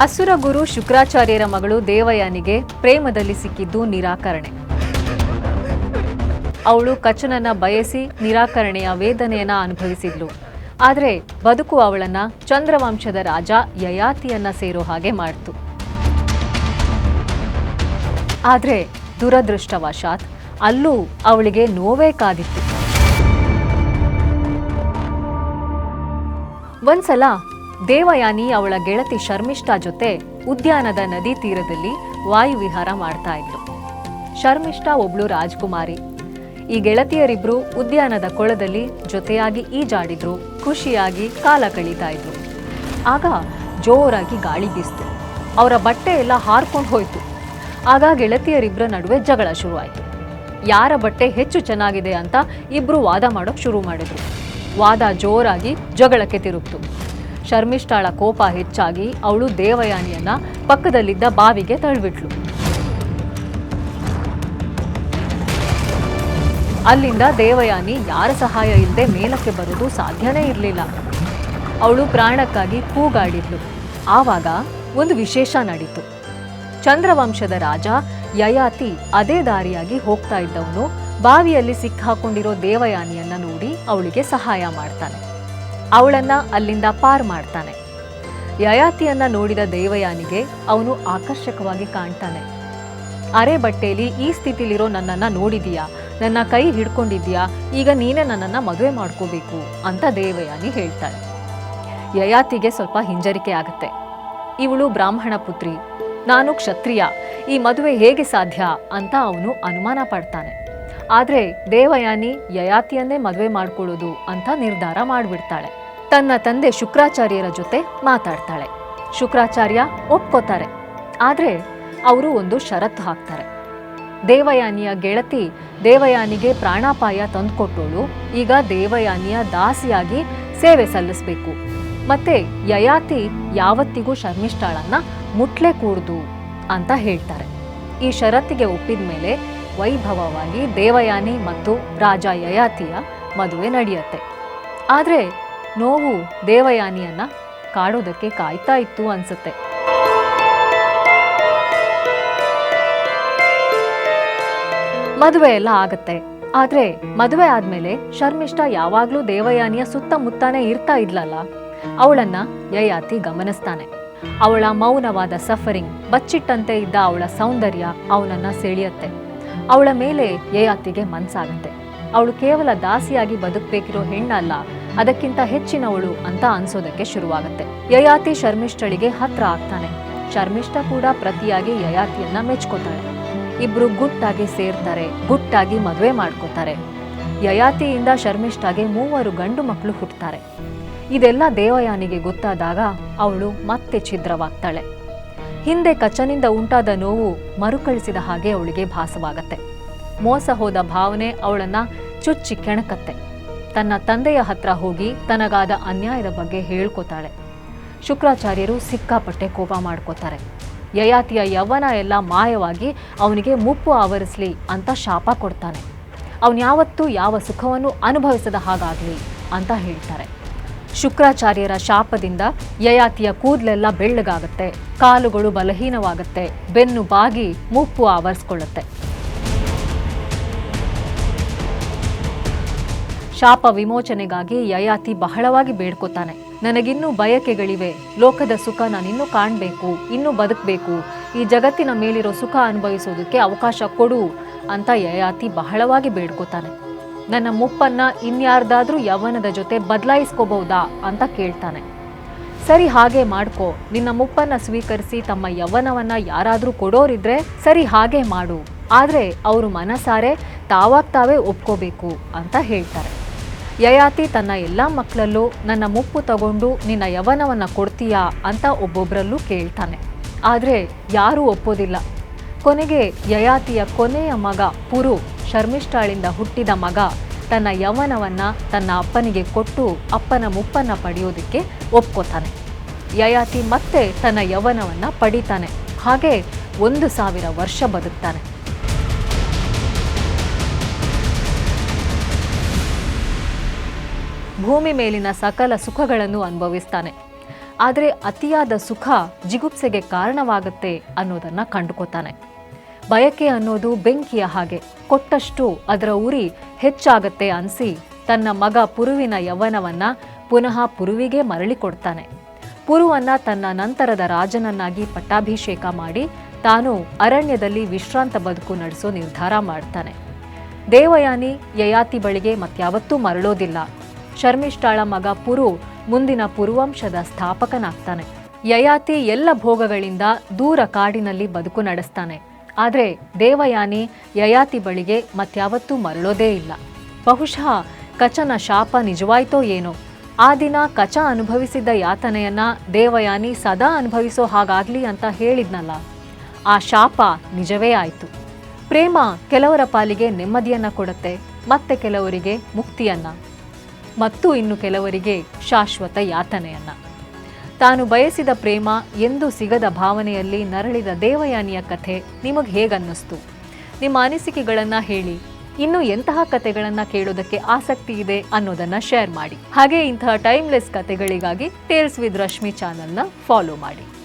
ಅಸುರ ಗುರು ಶುಕ್ರಾಚಾರ್ಯರ ಮಗಳು ದೇವಯಾನಿಗೆ ಪ್ರೇಮದಲ್ಲಿ ಸಿಕ್ಕಿದ್ದು ನಿರಾಕರಣೆ. ಅವಳು ಕಚನನ್ನ ಬಯಸಿ ನಿರಾಕರಣೆಯ ವೇದನೆಯನ್ನ ಅನುಭವಿಸಿದ್ಲು. ಆದರೆ ಬದುಕು ಅವಳನ್ನ ಚಂದ್ರವಂಶದ ರಾಜ ಯಯಾತಿಯನ್ನ ಸೇರೋ ಹಾಗೆ ಮಾಡ್ತು. ಆದರೆ ದುರದೃಷ್ಟವಶಾತ್ ಅಲ್ಲೂ ಅವಳಿಗೆ ನೋವೇ ಕಾದಿತ್ತು. ಒಂದ್ಸಲ ದೇವಯಾನಿ ಅವಳ ಗೆಳತಿ ಶರ್ಮಿಷ್ಠಾ ಜೊತೆ ಉದ್ಯಾನದ ನದಿ ತೀರದಲ್ಲಿ ವಾಯುವಿಹಾರ ಮಾಡ್ತಾ ಇದ್ಲು ಶರ್ಮಿಷ್ಠಾ ಒಬ್ಳು ರಾಜ್ಕುಮಾರಿ. ಈ ಗೆಳತಿಯರಿಬ್ರು ಉದ್ಯಾನದ ಕೊಳದಲ್ಲಿ ಜೊತೆಯಾಗಿ ಈಜಾಡಿದ್ರು, ಖುಷಿಯಾಗಿ ಕಾಲ ಕಳೀತಾ ಇದ್ರು. ಆಗ ಜೋರಾಗಿ ಗಾಳಿ ಬೀಸ್ತು. ಅವರ ಬಟ್ಟೆ ಎಲ್ಲ ಹಾರ್ಕೊಂಡು ಹೋಯ್ತು. ಆಗ ಗೆಳತಿಯರಿಬ್ಬರ ನಡುವೆ ಜಗಳ ಶುರುವಾಯಿತು. ಯಾರ ಬಟ್ಟೆ ಹೆಚ್ಚು ಚೆನ್ನಾಗಿದೆ ಅಂತ ಇಬ್ರು ವಾದ ಮಾಡೋಕ್ ಶುರು ಮಾಡಿದ್ರು. ವಾದ ಜೋರಾಗಿ ಜಗಳಕ್ಕೆ ತಿರುಗ್ತು. ಶರ್ಮಿಷ್ಠಾಳ ಕೋಪ ಹೆಚ್ಚಾಗಿ ಅವಳು ದೇವಯಾನಿಯನ್ನ ಪಕ್ಕದಲ್ಲಿದ್ದ ಬಾವಿಗೆ ತಳ್ಳಿಬಿಟ್ಲು. ಅಲ್ಲಿಂದ ದೇವಯಾನಿ ಯಾರ ಸಹಾಯ ಇಲ್ಲದೆ ಮೇಲಕ್ಕೆ ಬರೋದು ಸಾಧ್ಯನೇ ಇರಲಿಲ್ಲ. ಅವಳು ಪ್ರಾಣಕ್ಕಾಗಿ ಕೂಗಾಡಿದ್ಲು. ಆವಾಗ ಒಂದು ವಿಶೇಷ ನಡೀತು. ಚಂದ್ರವಂಶದ ರಾಜ ಯಯಾತಿ ಅದೇ ದಾರಿಯಾಗಿ ಹೋಗ್ತಾ ಇದ್ದವನು, ಬಾವಿಯಲ್ಲಿ ಸಿಕ್ಕಾಕೊಂಡಿರೋ ದೇವಯಾನಿಯನ್ನ ನೋಡಿ ಅವಳಿಗೆ ಸಹಾಯ ಮಾಡ್ತಾನೆ. ಅವಳನ್ನ ಅಲ್ಲಿಂದ ಪಾರ್ ಮಾಡ್ತಾನೆ. ಯಯಾತಿಯನ್ನ ನೋಡಿದ ದೇವಯಾನಿಗೆ ಅವನು ಆಕರ್ಷಕವಾಗಿ ಕಾಣ್ತಾನೆ. ಅರೆ ಬಟ್ಟೆಯಲ್ಲಿ ಈ ಸ್ಥಿತಿಲಿರೋ ನನ್ನನ್ನ ನೋಡಿದೀಯಾ? ನನ್ನ ಕೈ ಹಿಡ್ಕೊಂಡಿದ್ಯಾ? ಈಗ ನೀನೇ ನನ್ನನ್ನ ಮದುವೆ ಮಾಡ್ಕೋಬೇಕು ಅಂತ ದೇವಯಾನಿ ಹೇಳ್ತಾಳೆ. ಯಯಾತಿಗೆ ಸ್ವಲ್ಪ ಹಿಂಜರಿಕೆ ಆಗುತ್ತೆ. ಇವಳು ಬ್ರಾಹ್ಮಣ ಪುತ್ರಿ, ನಾನು ಕ್ಷತ್ರಿಯ, ಈ ಮದುವೆ ಹೇಗೆ ಸಾಧ್ಯ ಅಂತ ಅವನು ಅನುಮಾನ ಪಡ್ತಾನೆ. ಆದರೆ ದೇವಯಾನಿ ಯಯಾತಿಯನ್ನೇ ಮದುವೆ ಮಾಡ್ಕೊಳ್ಳೋದು ಅಂತ ನಿರ್ಧಾರ ಮಾಡಿಬಿಡ್ತಾಳೆ. ತನ್ನ ತಂದೆ ಶುಕ್ರಾಚಾರ್ಯರ ಜೊತೆ ಮಾತಾಡ್ತಾಳೆ. ಶುಕ್ರಾಚಾರ್ಯ ಒಪ್ಕೋತಾರೆ. ಆದರೆ ಅವರು ಒಂದು ಷರತ್ತು ಹಾಕ್ತಾರೆ. ದೇವಯಾನಿಯ ಗೆಳತಿ ದೇವಯಾನಿಗೆ ಪ್ರಾಣಾಪಾಯ ತಂದುಕೊಟ್ಟೋಳು. ಈಗ ದೇವಯಾನಿಯ ದಾಸಿಯಾಗಿ ಸೇವೆ ಸಲ್ಲಿಸಬೇಕು. ಮತ್ತೆ ಯಯಾತಿ ಯಾವತ್ತಿಗೂ ಶರ್ಮಿಷ್ಠಾಳನ್ನ ಮುಟ್ಲೆ ಕೂಡ್ದು ಅಂತ ಹೇಳ್ತಾರೆ. ಈ ಷರತ್ತಿಗೆ ಒಪ್ಪಿದ ಮೇಲೆ ವೈಭವವಾಗಿ ದೇವಯಾನಿ ಮತ್ತು ರಾಜ ಯಯಾತಿಯ ಮದುವೆ ನಡೆಯುತ್ತೆ. ಆದರೆ ನೋವು ದೇವಯಾನಿಯನ್ನ ಕಾಡೋದಕ್ಕೆ ಕಾಯ್ತಾ ಇತ್ತು ಅನ್ಸುತ್ತೆ. ಮದುವೆ ಎಲ್ಲ ಆಗತ್ತೆ. ಆದ್ರೆ ಮದುವೆ ಆದ್ಮೇಲೆ ಶರ್ಮಿಷ್ಠ ಯಾವಾಗ್ಲೂ ದೇವಯಾನಿಯ ಸುತ್ತಮುತ್ತಾನೆ ಇರ್ತಾ ಇದ್ಲಲ್ಲ? ಅವಳನ್ನ ಯಯಾತಿ ಗಮನಿಸ್ತಾನೆ. ಅವಳ ಮೌನವಾದ ಸಫರಿಂಗ್, ಬಚ್ಚಿಟ್ಟಂತೆ ಇದ್ದ ಅವಳ ಸೌಂದರ್ಯ ಅವನನ್ನ ಸೆಳೆಯತ್ತೆ. ಅವಳ ಮೇಲೆ ಯಯಾತಿಗೆ ಮನ್ಸಾಗತ್ತೆ. ಅವಳು ಕೇವಲ ದಾಸಿಯಾಗಿ ಬದುಕಬೇಕಿರೋ ಹೆಣ್ಣಲ್ಲ, ಅದಕ್ಕಿಂತ ಹೆಚ್ಚಿನವಳು ಅಂತ ಅನ್ಸೋದಕ್ಕೆ ಶುರುವಾಗುತ್ತೆ. ಯಯಾತಿ ಶರ್ಮಿಷ್ಠಳಿಗೆ ಹತ್ರ ಆಗ್ತಾನೆ. ಶರ್ಮಿಷ್ಠ ಕೂಡ ಪ್ರತಿಯಾಗಿ ಯಯಾತಿಯನ್ನ ಮೆಚ್ಕೋತಾಳೆ. ಇಬ್ರು ಗುಟ್ಟಾಗಿ ಸೇರ್ತಾರೆ, ಗುಟ್ಟಾಗಿ ಮದುವೆ ಮಾಡ್ಕೋತಾರೆ. ಯಯಾತಿಯಿಂದ ಶರ್ಮಿಷ್ಠಾಗೆ ಮೂವರು ಗಂಡು ಮಕ್ಕಳು ಹುಟ್ಟುತ್ತಾರೆ ಇದೆಲ್ಲ ದೇವಯಾನಿಗೆ ಗೊತ್ತಾದಾಗ ಅವಳು ಮತ್ತೆ ಛಿದ್ರವಾಗ್ತಾಳೆ. ಹಿಂದೆ ಕಚನಿಂದ ಉಂಟಾದ ನೋವು ಮರುಕಳಿಸಿದ ಹಾಗೆ ಅವಳಿಗೆ ಭಾಸವಾಗತ್ತೆ. ಮೋಸ ಹೋದ ಭಾವನೆ ಅವಳನ್ನ ಚುಚ್ಚಿ ಕೆಣಕತ್ತೆ. ತನ್ನ ತಂದೆಯ ಹತ್ರ ಹೋಗಿ ತನಗಾದ ಅನ್ಯಾಯದ ಬಗ್ಗೆ ಹೇಳ್ಕೊತಾಳೆ. ಶುಕ್ರಾಚಾರ್ಯರು ಸಿಕ್ಕಾಪಟ್ಟೆ ಕೋಪ ಮಾಡ್ಕೋತಾರೆ. ಯಯಾತಿಯ ಯೌವನ ಎಲ್ಲ ಮಾಯವಾಗಿ ಅವನಿಗೆ ಮುಪ್ಪು ಆವರಿಸ್ಲಿ ಅಂತ ಶಾಪ ಕೊಡ್ತಾನೆ. ಅವನ್ಯಾವತ್ತೂ ಯಾವ ಸುಖವನ್ನು ಅನುಭವಿಸದ ಹಾಗಾಗ್ಲಿ ಅಂತ ಹೇಳ್ತಾರೆ. ಶುಕ್ರಾಚಾರ್ಯರ ಶಾಪದಿಂದ ಯಯಾತಿಯ ಕೂದಲೆಲ್ಲ ಬೆಳ್ಳಗಾಗತ್ತೆ, ಕಾಲುಗಳು ಬಲಹೀನವಾಗತ್ತೆ, ಬೆನ್ನು ಬಾಗಿ ಮುಪ್ಪು ಆವರಿಸ್ಕೊಳ್ಳುತ್ತೆ. ಶಾಪ ವಿಮೋಚನೆಗಾಗಿ ಯಯಾತಿ ಬಹಳವಾಗಿ ಬೇಡ್ಕೋತಾನೆ. ನನಗಿನ್ನೂ ಬಯಕೆಗಳಿವೆ. ಲೋಕದ ಸುಖ ನಾನಿನ್ನೂ ಕಾಣಬೇಕು, ಇನ್ನೂ ಬದುಕಬೇಕು. ಈ ಜಗತ್ತಿನ ಮೇಲಿರೋ ಸುಖ ಅನುಭವಿಸೋದಕ್ಕೆ ಅವಕಾಶ ಕೊಡು ಅಂತ ಯಯಾತಿ ಬಹಳವಾಗಿ ಬೇಡ್ಕೋತಾನೆ. ನನ್ನ ಮುಪ್ಪನ್ನ ಇನ್ಯಾರ್ದಾದ್ರೂ ಯೌವನದ ಜೊತೆ ಬದಲಾಯಿಸ್ಕೋಬಹುದಾ ಅಂತ ಕೇಳ್ತಾನೆ. ಸರಿ, ಹಾಗೆ ಮಾಡ್ಕೋ. ನಿನ್ನ ಮುಪ್ಪನ್ನ ಸ್ವೀಕರಿಸಿ ತಮ್ಮ ಯವನವನ್ನ ಯಾರಾದರೂ ಕೊಡೋರಿದ್ರೆ ಸರಿ, ಹಾಗೆ ಮಾಡು. ಆದರೆ ಅವರು ಮನಸಾರೆ ತಾವಾಗ ತಾವೇ ಒಪ್ಕೋಬೇಕು ಅಂತ ಹೇಳ್ತಾರೆ. ಯಯಾತಿ ತನ್ನ ಎಲ್ಲ ಮಕ್ಕಳಲ್ಲೂ ನನ್ನ ಮುಪ್ಪು ತಗೊಂಡು ನಿನ್ನ ಯವನವನ್ನು ಕೊಡ್ತೀಯಾ ಅಂತ ಒಬ್ಬೊಬ್ಬರಲ್ಲೂ ಕೇಳ್ತಾನೆ. ಆದರೆ ಯಾರೂ ಒಪ್ಪೋದಿಲ್ಲ. ಕೊನೆಗೆ ಯಯಾತಿಯ ಕೊನೆಯ ಮಗ ಪುರು ಶರ್ಮಿಷ್ಠಾಳಿಂದ ಹುಟ್ಟಿದ ಮಗ ತನ್ನ ಯವನವನ್ನು ತನ್ನ ಅಪ್ಪನಿಗೆ ಕೊಟ್ಟು ಅಪ್ಪನ ಮುಪ್ಪನ್ನು ಪಡೆಯೋದಕ್ಕೆ ಒಪ್ಕೋತಾನೆ. ಯಯಾತಿ ಮತ್ತೆ ತನ್ನ ಯವನವನ್ನು ಪಡಿತಾನೆ. ಹಾಗೆ ಒಂದು ಸಾವಿರ ವರ್ಷ ಬದುಕ್ತಾನೆ. ಭೂಮಿ ಮೇಲಿನ ಸಕಲ ಸುಖಗಳನ್ನು ಅನುಭವಿಸ್ತಾನೆ. ಆದರೆ ಅತಿಯಾದ ಸುಖ ಜಿಗುಪ್ಸೆಗೆ ಕಾರಣವಾಗುತ್ತೆ ಅನ್ನೋದನ್ನ ಕಂಡುಕೋತಾನೆ ಬಯಕೆ ಅನ್ನೋದು ಬೆಂಕಿಯ ಹಾಗೆ. ಕೊಟ್ಟಷ್ಟು ಅದರ ಉರಿ ಹೆಚ್ಚಾಗತ್ತೆ ಅನ್ಸಿ ತನ್ನ ಮಗ ಪುರುವಿನ ಯವನವನ್ನ ಪುನಃ ಪುರುವಿಗೆ ಮರಳಿ ಕೊಡ್ತಾನೆ. ಪುರುವನ್ನ ತನ್ನ ನಂತರದ ರಾಜನನ್ನಾಗಿ ಪಟ್ಟಾಭಿಷೇಕ ಮಾಡಿ ತಾನು ಅರಣ್ಯದಲ್ಲಿ ವಿಶ್ರಾಂತ ಬದುಕು ನಡೆಸೋ ನಿರ್ಧಾರ ಮಾಡ್ತಾನೆ. ದೇವಯಾನಿ ಯಯಾತಿ ಬಳಿಗೆ ಮತ್ಯಾವತ್ತೂ ಮರಳೋದಿಲ್ಲ. ಶರ್ಮಿಷ್ಠಾಳ ಮಗ ಪುರು ಮುಂದಿನ ಪುರುವಂಶದ ಸ್ಥಾಪಕನಾಗ್ತಾನೆ. ಯಯಾತಿ ಎಲ್ಲ ಭೋಗಗಳಿಂದ ದೂರ ಕಾಡಿನಲ್ಲಿ ಬದುಕು ನಡೆಸ್ತಾನೆ. ಆದರೆ ದೇವಯಾನಿ ಯಯಾತಿ ಬಳಿಗೆ ಮತ್ಯಾವತ್ತೂ ಮರಳೋದೇ ಇಲ್ಲ. ಬಹುಶಃ ಕಚನ ಶಾಪ ನಿಜವಾಯ್ತೋ ಏನೋ. ಆ ದಿನ ಕಚ ಅನುಭವಿಸಿದ್ದ ಯಾತನೆಯನ್ನ ದೇವಯಾನಿ ಸದಾ ಅನುಭವಿಸೋ ಹಾಗಾಗ್ಲಿ ಅಂತ ಹೇಳಿದ್ನಲ್ಲ. ಆ ಶಾಪ ನಿಜವೇ ಆಯಿತು. ಪ್ರೇಮ ಕೆಲವರ ಪಾಲಿಗೆ ನೆಮ್ಮದಿಯನ್ನ ಕೊಡುತ್ತೆ, ಮತ್ತೆ ಕೆಲವರಿಗೆ ಮುಕ್ತಿಯನ್ನ. ಮತ್ತು ಇನ್ನು ಕೆಲವರಿಗೆ ಶಾಶ್ವತ ಯಾತನೆಯನ್ನ. ತಾನು ಬಯಸಿದ ಪ್ರೇಮ ಎಂದು ಸಿಗದ ಭಾವನೆಯಲ್ಲಿ ನರಳಿದ ದೇವಯಾನಿಯ ಕಥೆ ನಿಮಗೆ ಹೇಗನ್ನಿಸ್ತು? ನಿಮ್ಮ ಅನಿಸಿಕೆಗಳನ್ನು ಹೇಳಿ. ಇನ್ನು ಎಂತಹ ಕಥೆಗಳನ್ನು ಕೇಳೋದಕ್ಕೆ ಆಸಕ್ತಿ ಇದೆ ಅನ್ನೋದನ್ನ ಶೇರ್ ಮಾಡಿ. ಹಾಗೆ ಇಂತಹ ಟೈಮ್ಲೆಸ್ ಕಥೆಗಳಿಗಾಗಿ ಟೇಲ್ಸ್ ವಿತ್ ರಶ್ಮಿ ಚಾನಲ್ನ ಫಾಲೋ ಮಾಡಿ.